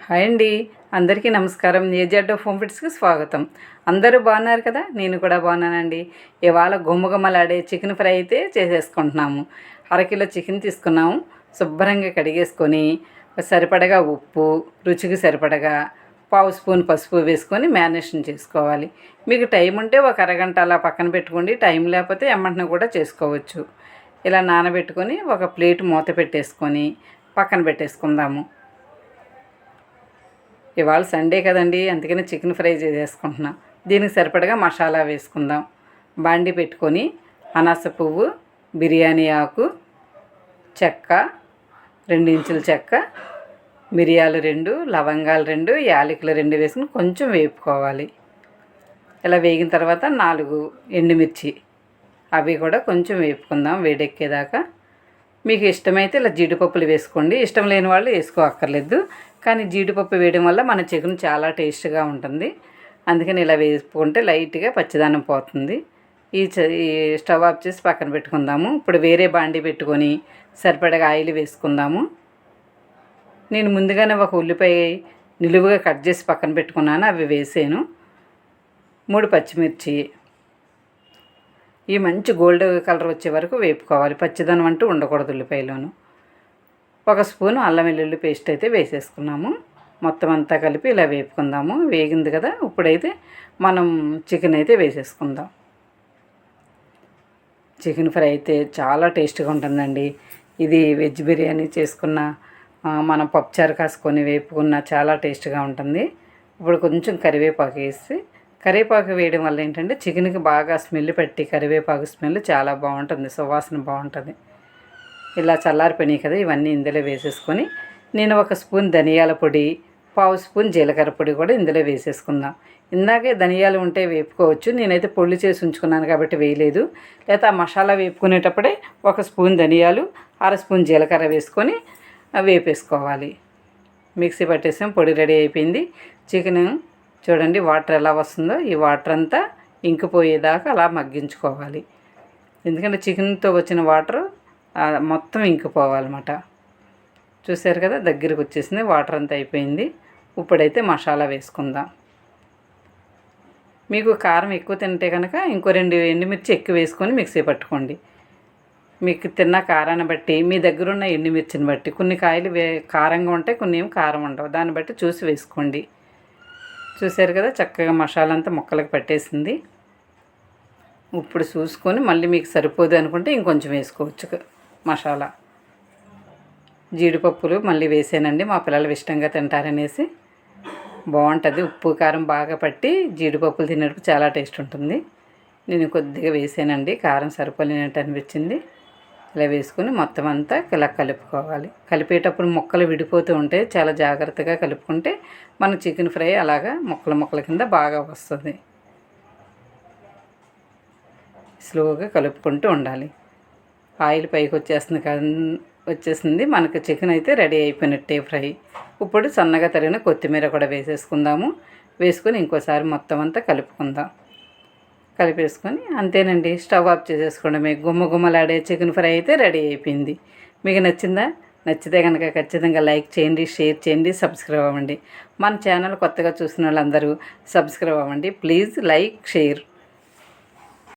Hi అండి. అందరికీ నమస్కారం. ఏజెడ్ హోమ్ ఫిట్స్కి స్వాగతం. అందరూ బాగున్నారు కదా? నేను కూడా బాగున్నానండి. ఇవాళ గుమ్మగుమ్మలాడే చికెన్ ఫ్రై అయితే చేసేసుకుంటున్నాము. అరకిలో చికెన్ తీసుకున్నాము. శుభ్రంగా కడిగేసుకొని సరిపడగా ఉప్పు రుచికి సరిపడగా పావు స్పూన్ పసుపు వేసుకొని మ్యారినేషన్ చేసుకోవాలి. మీకు టైం ఉంటే ఒక అరగంట అలా పక్కన పెట్టుకోండి. టైం లేకపోతే ఎమ్మంటన కూడా చేసుకోవచ్చు. ఇలా నానబెట్టుకొని ఒక ప్లేట్ మూత పెట్టేసుకొని పక్కన పెట్టేసుకుందాము. ఇవాళ సండే కదండి అందుకని చికెన్ ఫ్రై చేసేసుకుంటున్నాం. దీనికి సరిపడగా మసాలా వేసుకుందాం. బాండి పెట్టుకొని అనాస పువ్వు బిర్యానీ ఆకు చెక్క రెండు ఇంచుల చెక్క మిరియాలు రెండు లవంగాలు రెండు యాలకులు రెండు వేసుకుని కొంచెం వేపుకోవాలి. ఇలా వేగిన తర్వాత నాలుగు ఎండుమిర్చి అవి కూడా కొంచెం వేపుకుందాం వేడెక్కేదాకా. మీకు ఇష్టమైతే ఇలా జీడిపప్పులు వేసుకోండి. ఇష్టం లేని వాళ్ళు వేసుకోక్కర్లేదు కానీ జీడిపప్పు వేయడం వల్ల మన చికెన్ చాలా టేస్ట్గా ఉంటుంది. అందుకని ఇలా వేసుకుంటే లైట్గా పచ్చిదానం పోతుంది. ఈ ఈ స్టవ్ ఆఫ్ చేసి పక్కన పెట్టుకుందాము. ఇప్పుడు వేరే బాండి పెట్టుకొని సరిపడగా ఆయిల్ వేసుకుందాము. నేను ముందుగానే ఒక ఉల్లిపాయ నిలువుగా కట్ చేసి పక్కన పెట్టుకున్నాను. అవి వేసాను. మూడు పచ్చిమిర్చి. ఈ మంచి గోల్డ్ కలర్ వచ్చే వరకు వేపుకోవాలి. పచ్చిదనం అంటూ ఉండకూడదు ఉల్లిపాయలోను. ఒక స్పూన్ అల్లం వెల్లుల్లి పేస్ట్ అయితే వేసేసుకున్నాము. మొత్తం అంతా కలిపి ఇలా వేపుకుందాము. వేగింది కదా ఇప్పుడైతే మనం చికెన్ అయితే వేసేసుకుందాం. చికెన్ ఫ్రై అయితే చాలా టేస్ట్గా ఉంటుందండి. ఇది వెజ్ బిర్యానీ చేసుకున్న మనం పప్పుచారు కాసుకొని వేపుకున్న చాలా టేస్ట్గా ఉంటుంది. ఇప్పుడు కొంచెం కరివేపాకు వేసి కరివేపాకు వేయడం వల్ల ఏంటంటే చికెన్కి బాగా స్మెల్ పెట్టి కరివేపాకు స్మెల్ చాలా బాగుంటుంది. సువాసన బాగుంటుంది. ఇలా చల్లారిపోయినాయి కదా ఇవన్నీ ఇందులో వేసేసుకొని నేను ఒక స్పూన్ ధనియాల పొడి పావు స్పూన్ జీలకర్ర పొడి కూడా ఇందులో వేసేసుకుందాం. ఇందాకే ధనియాలు ఉంటే వేపుకోవచ్చు నేనైతే పొళ్ళు చేసి ఉంచుకున్నాను కాబట్టి వేయలేదు. లేకపోతే ఆ మసాలా వేపుకునేటప్పుడే ఒక స్పూన్ ధనియాలు అర స్పూన్ జీలకర్ర వేసుకొని వేపేసుకోవాలి. మిక్సీ పట్టేసాం పొడి రెడీ అయిపోయింది. చికెన్ చూడండి వాటర్ ఎలా వస్తుందో ఈ వాటర్ అంతా ఇంకిపోయేదాకా అలా మగ్గించుకోవాలి. ఎందుకంటే చికెన్తో వచ్చిన వాటర్ మొత్తం ఇంకిపోవాలన్నమాట చూసారు కదా దగ్గరికి వచ్చేసింది వాటర్ అంతా అయిపోయింది. ఇప్పుడైతే మసాలా వేసుకుందాం. మీకు కారం ఎక్కువ తింటే కనుక ఇంకో రెండు ఎండుమిర్చి ఎక్కువ వేసుకొని మిక్సీ పట్టుకోండి. మీకు తిన్న కారాన్ని బట్టి మీ దగ్గర ఉన్న ఎండుమిర్చిని బట్టి కొన్ని కాయలు వే కారంగా ఉంటాయి కొన్ని ఏమి కారం ఉండవు. దాన్ని బట్టి చూసి వేసుకోండి. చూసారు కదా చక్కగా మసాలా అంతా ముక్కలకు పట్టేసింది. ఇప్పుడు చూసుకొని మళ్ళీ మీకు సరిపోదు అనుకుంటే ఇంకొంచెం వేసుకోవచ్చు. మసాలా. జీడిపప్పులు మళ్ళీ వేసానండి. మా పిల్లలు ఇష్టంగా తింటారనేసి. బాగుంటుంది. ఉప్పు కారం బాగా పట్టి జీడిపప్పులు తినేటప్పుడు చాలా టేస్ట్ ఉంటుంది. నేను కొద్దిగా వేసానండి. కారం సరిపోలేనట్టు అనిపించింది. ఇలా వేసుకొని మొత్తం అంతా ఇలా కలుపుకోవాలి. కలిపేటప్పుడు ముక్కలు విడిపోతూ ఉంటే చాలా జాగ్రత్తగా కలుపుకుంటే మన చికెన్ ఫ్రై అలాగా ముక్కల ముక్కల కింద బాగా వస్తుంది. స్లోగా కలుపుకుంటూ ఉండాలి. ఆయిల్ పైకి వచ్చేస్తుంది వచ్చేసింది. మనకు చికెన్ అయితే రెడీ అయిపోయినట్టే ఫ్రై. ఇప్పుడు సన్నగా తరిగిన కొత్తిమీర కూడా వేసేసుకుందాము. వేసుకొని ఇంకోసారి మొత్తం అంతా కలుపుకుందాం. కలిపేసుకొని అంతేనండి స్టవ్ ఆఫ్ చేసేసుకోవడమే గుమ్మ గుమ్మలాడే చికెన్ ఫ్రై అయితే రెడీ అయిపోయింది. మీకు నచ్చిందా? నచ్చితే కనుక ఖచ్చితంగా లైక్ చేయండి షేర్ చేయండి సబ్స్క్రైబ్ అవ్వండి. మన ఛానల్ కొత్తగా చూసిన వాళ్ళందరూ సబ్స్క్రైబ్ అవ్వండి. Please like share.